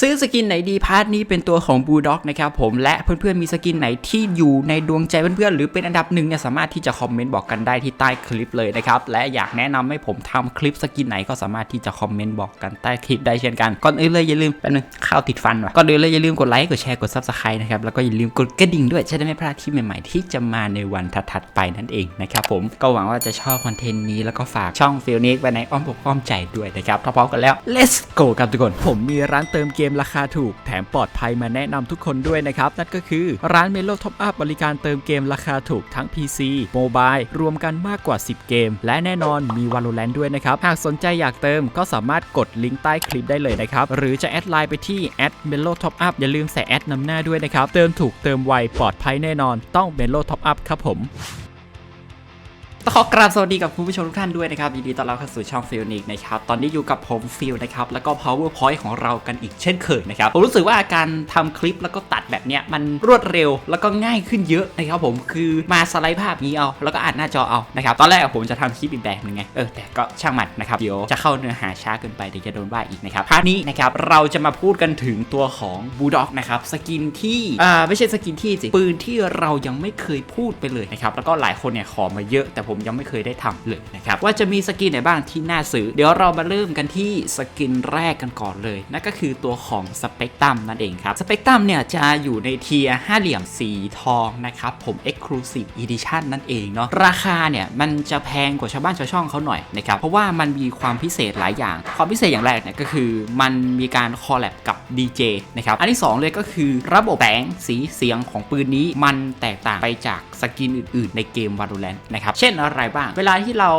ซื้อสกินไหนดีพาร์ทนี้เป็นตัวของบูด็อกนะครับผมและเพื่อนๆมีสกินไหนที่อยู่ในดวงใจเพื่อนๆหรือเป็นอันดับหนึ่งเนี่ยสามารถที่จะคอมเมนต์บอกกันได้ที่ใต้คลิปเลยนะครับและอยากแนะนำให้ผมทำคลิปสกินไหนก็สามารถที่จะคอมเมนต์บอกกันใต้คลิปได้เช่นกันก่อนอื่นเลยอย่าลืมแป๊บนึงข้าวติดฟันว่ะก่อนอื่นเลยอย่าลืมกดไลค์กดแชร์กดซับสไครต์นะครับแล้วก็อย่าลืมกดกระดิ่งด้วยจะได้ไม่พลาดที่ใหม่ๆ ที่จะมาในวันถัดๆไปนั่นเองนะครับผมก็หวังว่าจะชอบคอนเทนต์นี้แล้วก็ฝากช่องฟิลนิกไว้ในอ้อมอกอ้อมใจด้วยนะครับถ้าพร้อมกันแล้ว let's go ครับทุกคนผมมีร้านเติมเกมราคาถูก แถมปลอดภัยมาแนะนำทุกคนด้วยนะครับ นั่นก็คือร้าน Melo Top Up บริการเติมเกมราคาถูกทั้ง PC Mobile รวมกันมากกว่า 10 เกม และแน่นอนมี Valorant ด้วยนะครับ หากสนใจอยากเติมก็สามารถกดลิงก์ใต้คลิปได้เลยนะครับ หรือจะแอดไลน์ไปที่ @melo top up อปอัพอย่าลืมใส่แอดนำหน้าด้วยนะครับ เติมถูกเติมไวปลอดภัยแน่นอนต้อง Melo Top Up ครับผม ต้องขอกราบสวัสดีกับคุณผู้ชมทุกท่านด้วยนะครับยินดีต้อนรับเข้าสู่ช่องฟิลนิกนะครับตอนนี้อยู่กับผมฟิลนะครับแล้วก็ powerpoint ของเรากันอีกเช่นเคยนะครับผมรู้สึกว่าการทำคลิปแล้วก็ตัดแบบเนี้ยมันรวดเร็วแล้วก็ง่ายขึ้นเยอะนะครับผมคือมาสไลด์ภาพนี้เอาแล้วก็อ่านหน้าจอเอานะครับตอนแรกผมจะทำคลิปอีกแบบหนึงไงเออแต่ก็ช่างมันนะครับเดี๋ยวจะเข้าเนื้อหาช้าเกินไปเดี๋ยวจะโดนว่าอีกนะครับพาร์ทนี้นะครับเราจะมาพูดกันถึงตัวของบูด็อกนะครับสกินที่อ่าไม่ใช่สกินที่สิปืนที่เรายังไม่เคยพูดไปเลยนะครับแล้วก็หลายคนเนี่ยขอมาเยอะแต่ผมมยังไม่เคยได้ทำเลยนะครับว่าจะมีสกินไหนบ้างที่น่าซื้อ เดี๋ยวเรามาเริ่มกันที่สกินแรกกันก่อนเลยนั่นก็คือตัวของสเปกตัมนั่นเองครับสเปกตัมเนี่ยจะอยู่ในเทียห้าเหลี่ยมสีทองนะครับผม Exclusive Edition นั่นเองเนาะราคาเนี่ยมันจะแพงกว่าชาวบ้านชาวช่องเขาหน่อยนะครับเพราะว่ามันมีความพิเศษหลายอย่าง ความพิเศษอย่างแรกเนี่ยก็คือมันมีการคอลแลบกับ DJ นะครับอันที่สองเลยก็คือระบบแสงสีเสียงของปืนนี้มันแตกต่างไปจากสกินอื่นๆ ในเกม Valorant นะครับเช่นอะไรบ้าง เวลาที่เรา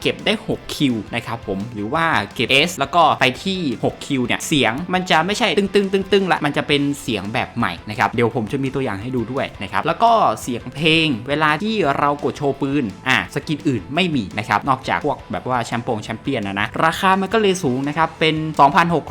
เก็บได้6คิวนะครับผมหรือว่าเก็บ S แล้วก็ไปที่6คิวเนี่ยเสียงมันจะไม่ใช่ตึงตึงตึงตึงๆละมันจะเป็นเสียงแบบใหม่นะครับเดี๋ยวผมจะมีตัวอย่างให้ดูด้วยนะครับแล้วก็เสียงเพลง เวลาที่เรากดโชว์ปืนอะ สกินอื่นไม่มีนะครับ นอกจากพวกแบบว่าแชมปงแชมเปี้ยนนะนะ ราคามันก็เลยสูงนะครับ เป็น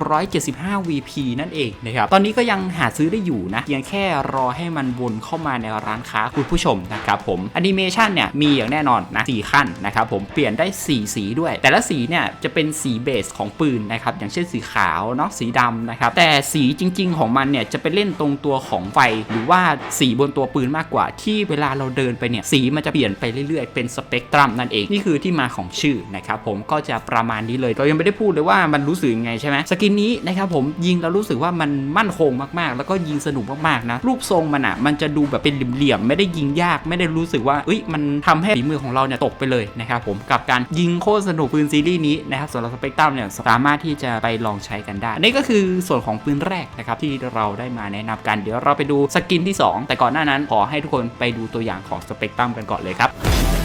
2,675 VP นั่นเองนะครับ ตอนนี้ก็ยังหาซื้อได้อยู่นะเพียงแค่รอให้มันวนเข้ามาในร้านค้าคุณผู้ชมนะครับผมแอนิเมชันเนี่ยมีอย่างแน่นอนนะสี่ขั้นนะครับผมเปลี่ยนได้ 4 สีด้วย แต่ละสีเนี่ยจะเป็นสีเบสของปืนนะครับอย่างเช่นสีขาวเนาะสีดำนะครับแต่สีจริง ๆ ของมันเนี่ยจะไปเล่นตรงตัวของไฟ หรือว่าสีบนตัวปืนมากกว่าที่เวลาเราเดินไปเนี่ยสีมันจะเปลี่ยนไปเรื่อยๆเป็นสเปกตรัมนั่นเอง นี่คือที่มาของชื่อนะครับผมก็จะประมาณนี้เลยเรายังไม่ได้พูดเลยว่ามันรู้สึกยังไงใช่ไหมสกินนี้นะครับผมยิงแล้วรู้สึกว่ามันมั่นคงมากๆ แล้วก็ยิงสนุกมากๆนะรูปทรงมันอะมันจะดูแบบเป็นเหลี่ยมๆไม่ได้ยิงยากไม่ได้รู้สึกว่าเอ้ยมันทำให้ฝีมือของเราเนี่ยตกไปเลยนะครับผมกับการยิงโคตรสนุกปืนซีรีส์นี้นะครับสำหรับสเปกตรัมเนี่ยสามารถที่จะไปลองใช้กันได้นี่ก็คือส่วนของปืนแรกนะครับที่เราได้มาแนะนำกันเดี๋ยวเราไปดูสกินที่ 2 แต่ก่อนหน้านั้นขอให้ทุกคนไปดูตัวอย่างของสเปกตรัมกันก่อนเลยครับ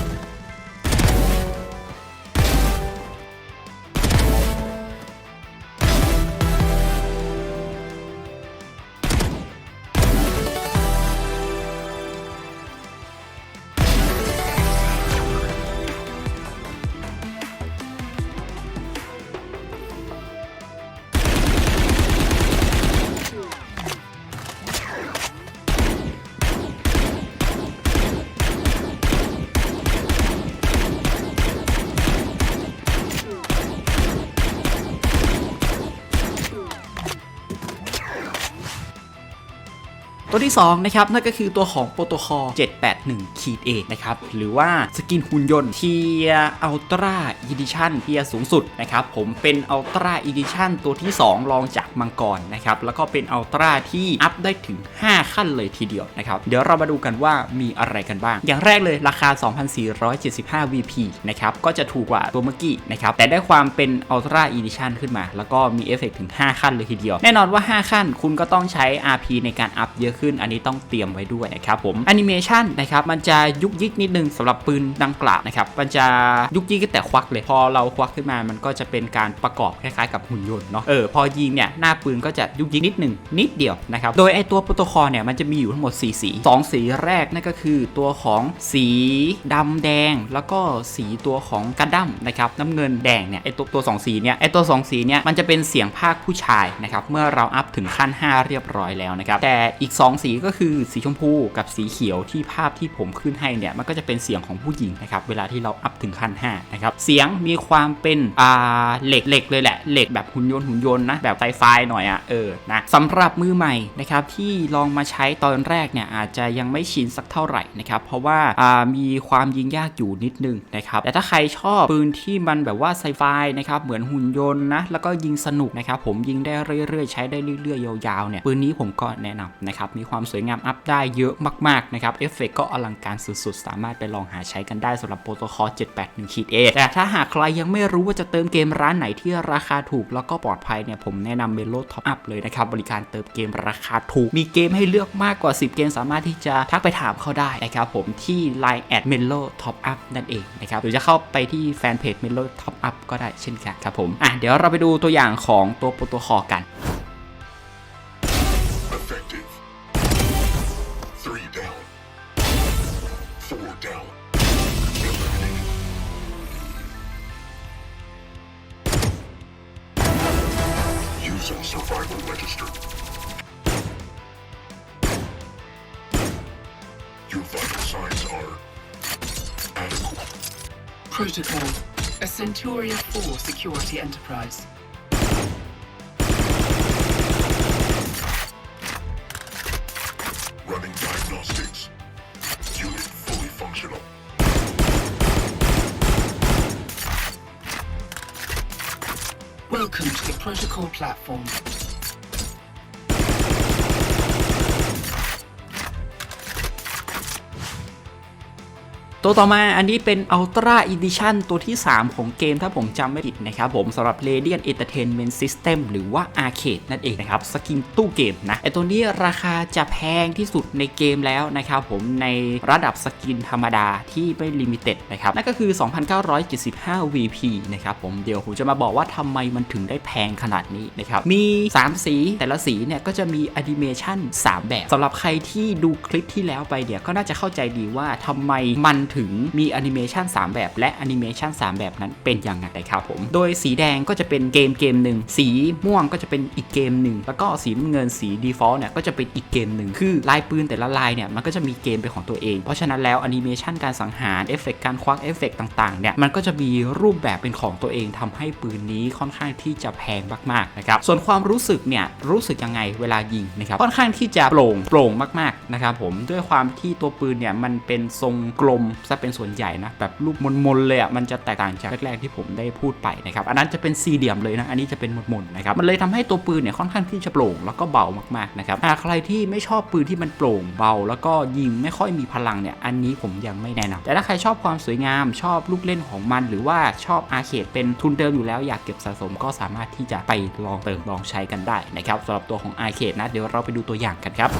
ตัวที่2นะครับนั่นก็คือตัวของโปรโตคอล781ขีด A นะครับหรือว่าสกินหุ่นยนต์เทียอัลตร้าอีดิชั่นเทียสูงสุดนะครับผมเป็นอัลตร้าอีดิชั่นตัวที่ 2 รองจากมังกรนะครับแล้วก็เป็นอัลตร้าที่อัพได้ถึง 5 ขั้นเลยทีเดียวนะครับเดี๋ยวเรามาดูกันว่ามีอะไรกันบ้าง อย่างแรกเลยราคา 2,475 VP นะครับก็จะถูกกว่าตัวเมื่อกี้นะครับแต่ได้ความเป็นอัลตร้าอีดิชันขึ้นมา แล้วก็มีเอฟเฟกถึง 5 ขั้นเลยทีเดียว แน่นอนว่า 5 ขั้นคุณก็ต้องใช้ RP ในการอัพเยอะขึ้น อันนี้ต้องเตรียมไว้ด้วยนะครับผมแอนิเมชันนะครับมันจะยุกยิกนิดนึงสำหรับปืนดังกล่าวนะครับมันจะยุกยิกแต่ควักเลยพอเราควักขึ้นมามันก็จะเป็นการประกอบคล้ายๆกับหุ่นยนต์เนาะเออพอยิงเนี่ยหน้าปืนก็จะยุกยิกนิดนึงนิดเดียวนะครับโดยไอตัวโปรโตคอลเนี่ยมันจะมีอยู่ทั้งหมด 4 สี 2 สีแรกนั่นก็คือตัวของสีดำแดง แล้วก็สีตัวของกระดั้มนะครับน้ำเงินแดงเนี่ยไอตัวตัวสองสีเนี่ยไอตัวสองสีเนี่ยมันจะเป็นเสียงภาคผู้ชายนะครับเมื่อเราอัพถึงขั้น 5 เรียบร้อยแล้วนะครับแต่อีก 2 สีก็คือสีชมพูกับสีเขียวที่ภาพที่ผมขึ้นให้เนี่ยมันก็จะเป็นเสียงของผู้หญิงนะครับเวลาที่เราอัพถึงขั้น5นะครับเสียงมีความเป็นอ่าเหล็กเหล็กเลยแหละเหล็กแบบหุ่นยนต์หุ่นยนต์นะแบบไซไฟหน่อยอะ่ะเออนะสำหรับมือใหม่นะครับที่ลองมาใช้ช้ตอนแรกเนี่ยอาจจะยังไม่ชินสักเท่าไหร่นะครับ เพราะว่าอ่ามีความยิงยากอยู่นิดนึงนะครับ แต่ถ้าใครชอบปืนที่มันแบบว่าไซไฟนะครับเหมือนหุ่นยนต์นะ แล้วก็ยิงสนุกนะครับ ผมยิงได้เรื่อยๆ ใช้ได้เรื่อยๆ ยาวๆเนี่ยปืนนี้ผมก็แนะนำนะครับ มีความสวยงามอัพได้เยอะมากๆนะครับเอฟเฟกก็อลังการสุดๆ สามารถไปลองหาใช้กันได้สำหรับโปรโตคอล781ขีดเอแต่ถ้าหากใครยังไม่รู้ว่าจะเติมเกมร้านไหนที่ราคาถูกแล้วก็ปลอดภัยเนี่ยผมแนะนำเมโลท็อปอัพเลยนะครับบริการเติมเกมราคาถูกมีเกมให้เลือกมากกว่า 10 เกมสามารถที่จะทักไปถามเขาได้นะครับผมที่ Line แอดเมโลท็อปอัพนั่นเองนะครับหรือจะเข้าไปที่แฟนเพจเมโลท็อปอัพก็ได้เช่นกันครับผมอะเดี๋ยวเราไปดูตัวอย่างของตัวโปรโตคอลกัน Your vital signs are adequate. Protocol. A Centuria 4 security enterprise. Running diagnostics. Unit fully functional. Welcome to the Protocol platform. ตัวต่อมาอันนี้เป็น Ultra Edition ตัวที่ 3 ของเกมถ้าผมจำไม่ผิดนะครับผมสำหรับ Radiant Entertainment System หรือว่า Arcade นั่นเองนะครับสกินตู้เกมนะไอตัวนี้ราคาจะแพงที่สุดในเกมแล้วนะครับผมในระดับสกินธรรมดาที่ไม่ลิมิเต็ดนะครับนั่นก็คือ 2,975 VP นะครับผมเดี๋ยวผมจะมาบอกว่าทำไมมันถึงได้แพงขนาดนี้นะครับมี 3 สีแต่ละสีเนี่ยก็จะมีแอนิเมชัน3 แบบสำหรับใครที่ดูคลิปที่แล้วไปเนี่ยวก็น่าจะเข้าใจดีว่าทำไมมันถึงมีแอนิเมชัน3 แบบ และแอนิเมชัน3 แบบนั้นเป็นยังไงครับผม โดยสีแดงก็จะเป็นเกมเกมหนึ่ง สีม่วงก็จะเป็นอีกเกมหนึ่ง แล้วก็สีน้ำเงินสี default เนี่ยก็จะเป็นอีกเกมหนึ่ง คือลายปืนแต่ละลายเนี่ยมันก็จะมีเกมเป็นของตัวเอง เพราะฉะนั้นแล้วแอนิเมชันการสังหารเอฟเฟกการควักเอฟเฟกต่างๆเนี่ยมันก็จะมีรูปแบบเป็นของตัวเองทำให้ปืนนี้ค่อนข้างที่จะแพงมากๆนะครับส่วนความรู้สึกเนี่ยรู้สึกยังไงเวลายิงนะครับค่อนข้างที่จะโปร่งโปร่งมากๆนะครับผมด้วยความที่ตัวปืนเนี่ยมันเป็นทรงกลมซะเป็นส่วนใหญ่นะแบบรูปมนๆเลยอะมันจะแตกต่างจากแรกๆที่ผมได้พูดไปนะครับอันนั้นจะเป็นสี่เหลี่ยมเลยนะอันนี้จะเป็นมนๆนะครับมันเลยทำให้ตัวปืนเนี่ยค่อนข้างที่จะโปร่งแล้วก็เบามากๆนะครับหากใครที่ไม่ชอบปืนที่มันโปร่งเบา แล้วก็ยิงไม่ค่อยมีพลังเนี่ยอันนี้ผมยังไม่แนะนำแต่ถ้าใครชอบความสวยงาม ชอบลูกเล่นของมัน หรือว่าชอบอาเคดเป็นทุนเดิมอยู่แล้วอยากเก็บสะสมก็สามารถที่จะไปลองเติมลองใช้กันได้นะครับสำหรับตัวของอาเคดนะเดี๋ยวเราไปดูตัวอย่างกันครับ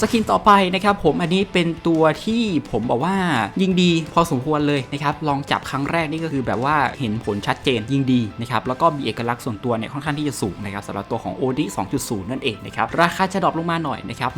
สกินต่อไปนะครับผมอันนี้เป็นตัวที่ผมบอกว่ายิงดีพอสมควรเลยนะครับลองจับครั้งแรกนี่ก็คือแบบว่าเห็นผลชัดเจนยิงดีนะครับแล้วก็มีเอกลักษณ์ส่วนตัวเนี่ยค่อนข้างที่จะสูงนะครับสำหรับตัวของ OD 2.0 นั่นเองนะครับราคาจะดรอปลงมาหน่อยนะครับ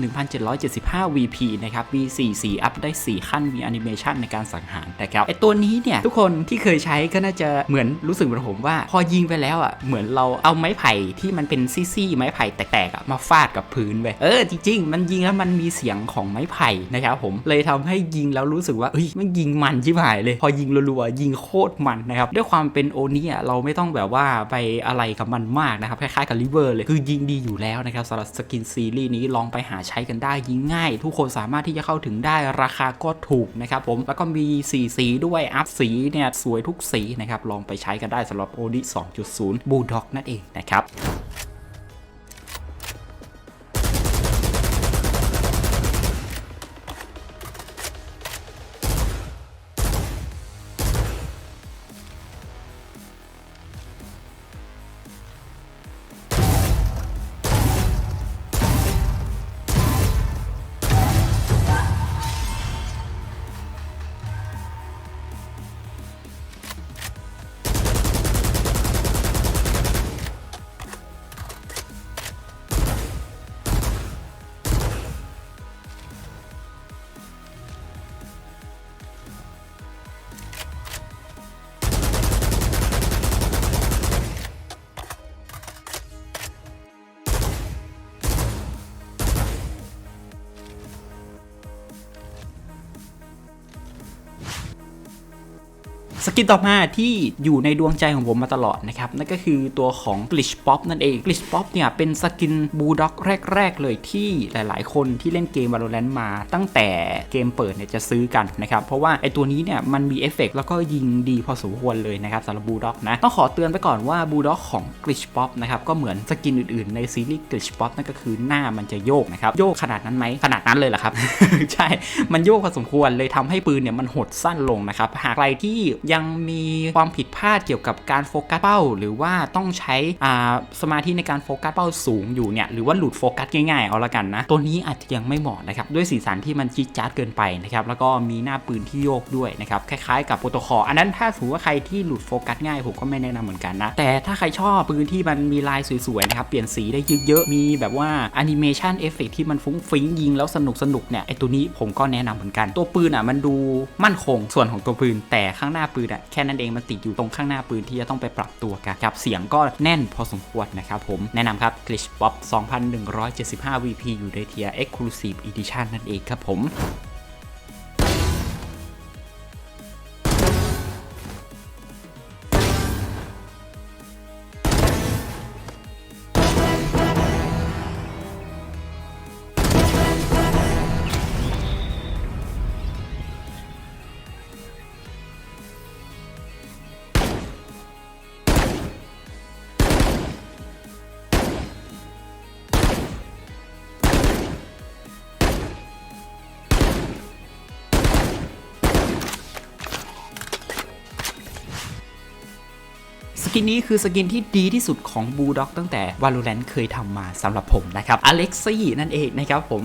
1,775 VP นะครับมี 4 สีอัพได้ 4 ขั้นมีแอนิเมชันในการสังหารนะครับไอตัวนี้เนี่ยทุกคนที่เคยใช้ก็น่าจะเหมือนรู้สึกเหมือนผมว่า พอยิงไปแล้วอะเหมือนเราเอาไม้ไผ่ที่มันเป็นซี่ๆไม้ไผ่แตกๆอะมาฟาดกับพื้นไปเออจริง ๆ มันยิงแล้วมันมีเสียงของไม้ไผ่นะครับผมเลยทำให้ยิงแล้วรู้สึกว่าเฮ้ยมันยิงมันชิบหายเลย พอยิงรัวๆยิงโคตรมันนะครับด้วยความเป็นโอนี้อะเราไม่ต้องแบบว่าไปอะไรกับมันมากนะครับคล้ายๆกับลิเวอร์เลยคือยิงดีอยู่แล้วนะครับสำหรับสกินซีรีส์นี้ลองไปหาใช้กันได้ยิงง่าย ทุกคนสามารถที่จะเข้าถึงได้ราคาก็ถูกนะครับผมแล้วก็มีสีสีด้วยอัพสีเนี่ยสวยทุกสีนะครับลองไปใช้กันได้สำหรับโอดี2.0บูด็อกนั่นเองนะครับ สกินต่อมาที่อยู่ในดวงใจของผมมาตลอดนะครับ นั่นก็คือตัวของ Glitch Pop นั่นเอง Glitch Pop เนี่ยเป็นสกินบูด็อกแรก ๆ เลยที่หลาย ๆ คนที่เล่นเกม Valorant มา ตั้งแต่เกมเปิดเนี่ยจะซื้อกันนะครับ เพราะว่าไอตัวนี้เนี่ยมันมีเอฟเฟกต์แล้วก็ยิงดีพอสมควรเลยนะครับสำหรับบูด็อกนะ ต้องขอเตือนไปก่อนว่าบูด็อกของ Glitch Pop นะครับก็เหมือนสกินอื่น ๆ ในซีรีส์ Glitch Pop นั่นก็คือหน้ามันจะโยกนะครับโยกขนาดนั้นไหมขนาดนั้นเลยเหรอครับใช่มันโยกพอสมควรเลยทำให้ปืนเนี่ยมันหดสั้นลงนะครับหากใครที่ยังมีความผิดพลาดเกี่ยวกับการโฟกัสเป้า หรือว่าต้องใช้สมาธิในการโฟกัสเป้าสูงอยู่เนี่ยหรือว่าหลุดโฟกัสง่ายๆเอาละกันนะตัวนี้อาจจะยังไม่เหมาะนะครับด้วยสีสันที่มันจิ๊ดจ๊าดเกินไปนะครับแล้วก็มีหน้าปืนที่โยกด้วยนะครับคล้ายๆกับโปรโตคอลอันนั้นถ้าสมมติว่าใครที่หลุดโฟกัสง่ายผมก็ไม่แนะนำเหมือนกันนะแต่ถ้าใครชอบปืนที่มันมีลายสวยๆนะครับเปลี่ยนสีได้เยอะๆมีแบบว่าแอนิเมชันเอฟเฟกที่มันฟุ้งฟิ้งยิงแล้วสนุกสนุกเนี่ยไอตัวนี้ผมก็แนะนำเหมือนกัน ตัวปืนอะมันดูมั่นคงส่วนของตัวปืนแต่ข้างหน้าปืนอะแค่นั้นเองมันติดอยู่ตรงข้างหน้าปืนที่จะต้องไปปรับตัวกันครับเสียงก็แน่นพอสมควรนะครับผมแนะนำครับ Glitch Pop 2175 VP อยู่ในเทีย Exclusive Edition นั่นเองครับผม กินนี้คือสกินที่ดีที่สุดของบูด็อกตั้งแต่ Valorant เคยทำมาสำหรับผมนะครับอเล็กซี่นั่นเองนะครับผม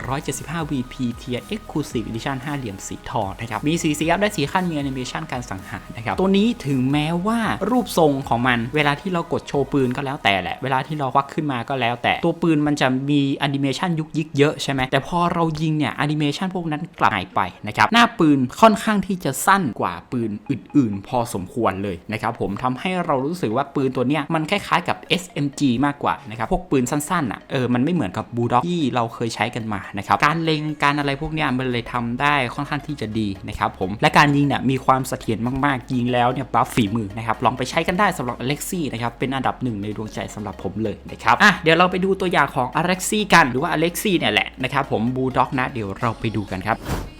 2175 VP Tier Exclusive Edition 5 เหลี่ยมสีทองนะครับมีสีสีอัพได้สีขั้นมีแอนิเมชันการสังหารนะครับตัวนี้ถึงแม้ว่ารูปทรงของมัน เวลาที่เรากดโชว์ปืนก็แล้วแต่แหละ เวลาที่เราควักขึ้นมาก็แล้ว แต่ตัวปืนมันจะมีแอนิเมชันยุกยิกเยอะใช่ไหมแต่พอเรายิงเนี่ยแอนิเมชันพวกนั้นกลายไปนะครับหน้าปืนค่อนข้างที่จะสั้นกว่าปืนอื่น ๆ พอสมควรเลยนะครับผมทำให้เรารู้สึกว่าปืนตัวเนี้ยมันคล้ายๆกับ SMG มากกว่านะครับพวกปืนสั้นๆอะเออมันไม่เหมือนกับบูด็อกที่เราเคยใช้กันมานะครับการเล็งการอะไรพวกเนี้ยมันเลยทำได้ค่อนข้างที่จะดีนะครับผมและการยิงเนี่ยมีความเสถียรมากๆยิงแล้วเนี่ยบัฟฝีมือนะครับลองไปใช้กันได้สำหรับอเล็กซี่นะครับเป็นอันดับหนึ่งในดวงใจสำหรับผมเลยนะครับอะเดี๋ยวเราไปดูตัวอย่างของอเล็กซี่กันหรือว่าอเล็กซี่เนี่ยแหละนะครับผมบูด็อกนะเดี๋ยวเราไปดูกันครับ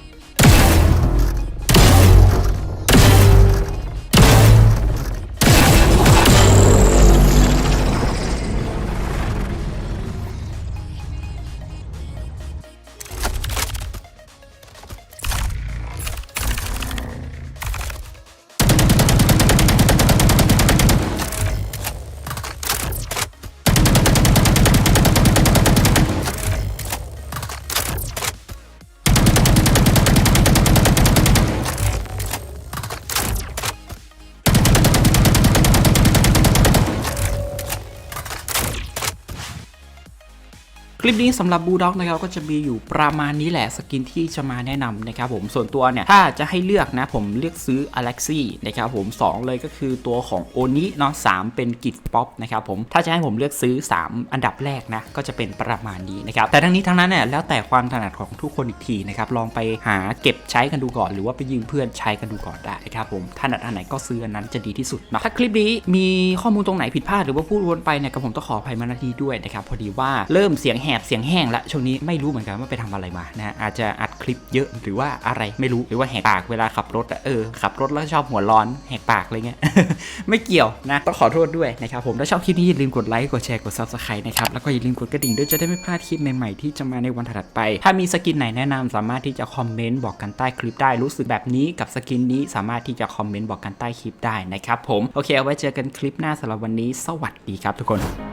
คลิปนี้สำหรับบูด็อกนะครับก็จะมีอยู่ประมาณนี้แหละสกินที่จะมาแนะนำนะครับผมส่วนตัวเนี่ยถ้าจะให้เลือกนะผมเลือกซื้อ a l e x i นะครับผม 2 เลยก็คือตัวของโอนิเนาะสเป็นกิจป๊อปนะครับผมถ้าจะให้ผมเลือกซื้อ 3 อันดับแรกนะก็จะเป็นประมาณนี้นะครับแต่ทั้งนี้ทั้งนั้นเนี่ยแล้วแต่ความถนัดของทุกคนอีกทีนะครับลองไปหาเก็บใช้กันดูก่อน หรือว่าไปยืมเพื่อนใช้กันดูก่อนได้ครับผมถนัดอันไหนก็ซื้ออันนั้นจะดีที่สุดนะถ้าคลิปนี้มีข้อมูลตรงไหนผิดพลาดหรือว่าพูดวนไปเนี่ยก็ผมต้องขออภัยมาณทีด้วยนะครับพอดีว่าเริ่มเสียงแหบเสียงแห้งละช่วงนี้ไม่รู้เหมือนกันว่าไปทำอะไรมานะอาจจะอัดคลิปเยอะหรือว่าอะไรไม่รู้หรือว่าแหกปากเวลาขับรถเออขับรถแล้วชอบหัวร้อนแหกปากอะไรเงี้ยไม่เกี่ยวนะต้องขอโทษด้วยนะครับผมถ้าชอบคลิปนี้อย่าลืมกดไลค์กดแชร์กด subscribe นะครับแล้วก็อย่าลืมกดกระดิ่งด้วยจะได้ไม่พลาดคลิปใหม่ๆที่จะมาในวันถัดไป ถ้ามีสกินไหนแนะนำสามารถที่จะคอมเมนต์บอกกันใต้คลิปได้รู้สึกแบบนี้กับสกินนี้สามารถที่จะคอมเมนต์บอกกันใต้คลิปได้นะครับผมโอเคเอาไว้เจอกันคลิปหน้าสำหรับวันนี้ สวัสดีครับทุกคน